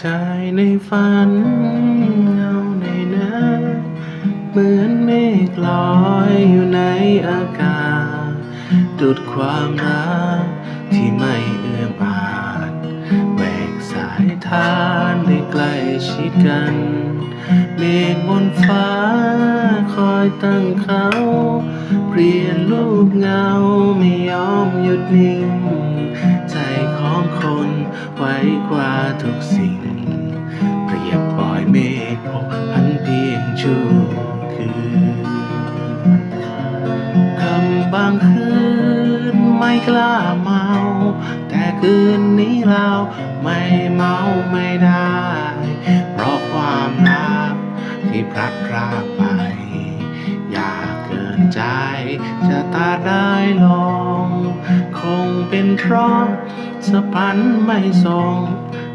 ชายในฝันเงาในน้ำเหมือนเมฆลอยอยู่ในอากาศดุดความรักที่ไม่เอื้อมอาจแบกสายทานได้ใกล้ชิดกัน เมฆบนฟ้าคอยตั้งเขา เปลี่ยนรูปเงาไม่ยอมหยุดนิ่ง ของคนไว้กว่าทุกสิ่งเปรียบปล่อยเมฆพกพันเพียงชั่วคืนคำบางคืนไม่กล้าเมา แต่คืนนี้เราไม่เมาไม่ได้ เพราะความรักที่พลัดพรากไป อยากเกินใจจะตาได้ลอง คงเป็นเพราะ สะพันไม่ทรง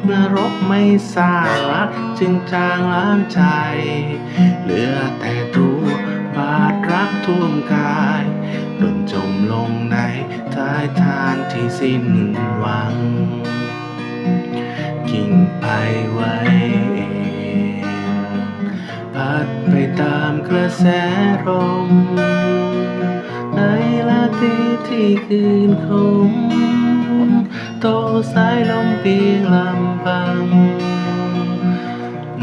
นรกไม่สร้างรักจึงจางล้างใจ เหลือแต่ตัวบาดรักท่วมกายหล่นจมลงในท้ายทานที่สิ้นหวัง กิ่งไปไว้เองพัดไปตามกระแสลมในลาตีที่คืนคม โตสายลมเปียงลำพัง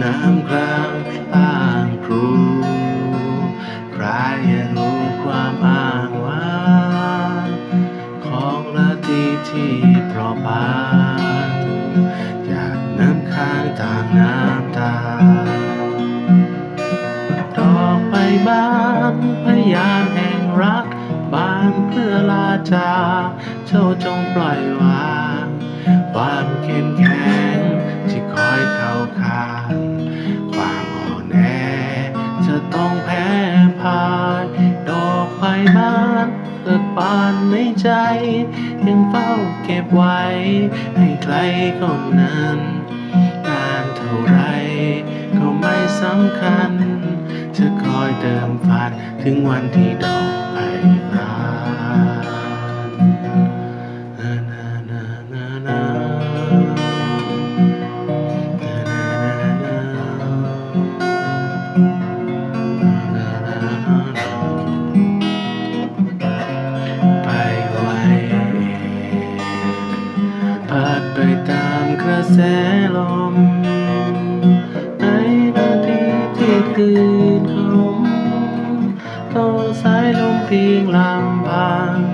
น้ำกลางอ่างครูใครยังรู้ความอ้างว้างของละทีที่เปราะบางอยากน้ำค้างต่างน้ำ จา เจ้าจงปล่อยวาง ความเข้มแข็งที่คอยเข้าข้าง ความอ่อนแอจะต้องแพ้พ่ายดอกใบบานเกิดบานในใจ ยังเฝ้าเก็บไว้ ให้ใครคนนั้นนานเท่าไรก็ไม่สำคัญ จะคอยเติมฝันถึงวันที่ดอก แสลมในนาทีที่คืนคมโตสายลมเพียงลำพัง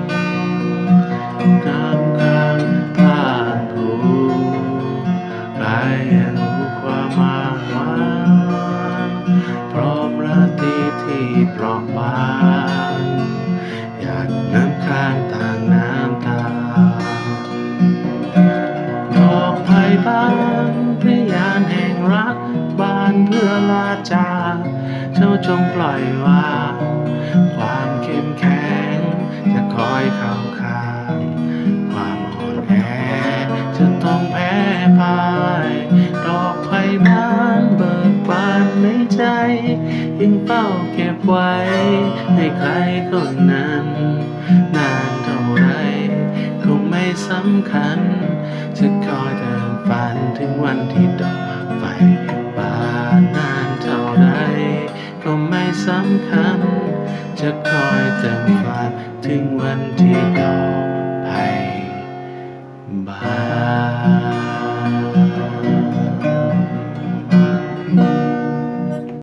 ลาจากเจ้าจงปล่อยวางความเข้มแข็งจะคอยเข้าข้างความอ่อนแอจะต้องแพ้พ่ายดอกไผ่บานเบิกบานในใจยังเฝ้าเก็บไว้ให้ใครคนนั้น นานเท่าไรคงไม่สำคัญจะคอยเดินฝันถึงวันที่ดอกไฟ สำคัญ จะคอยเติมฝันถึงวันที่ดอก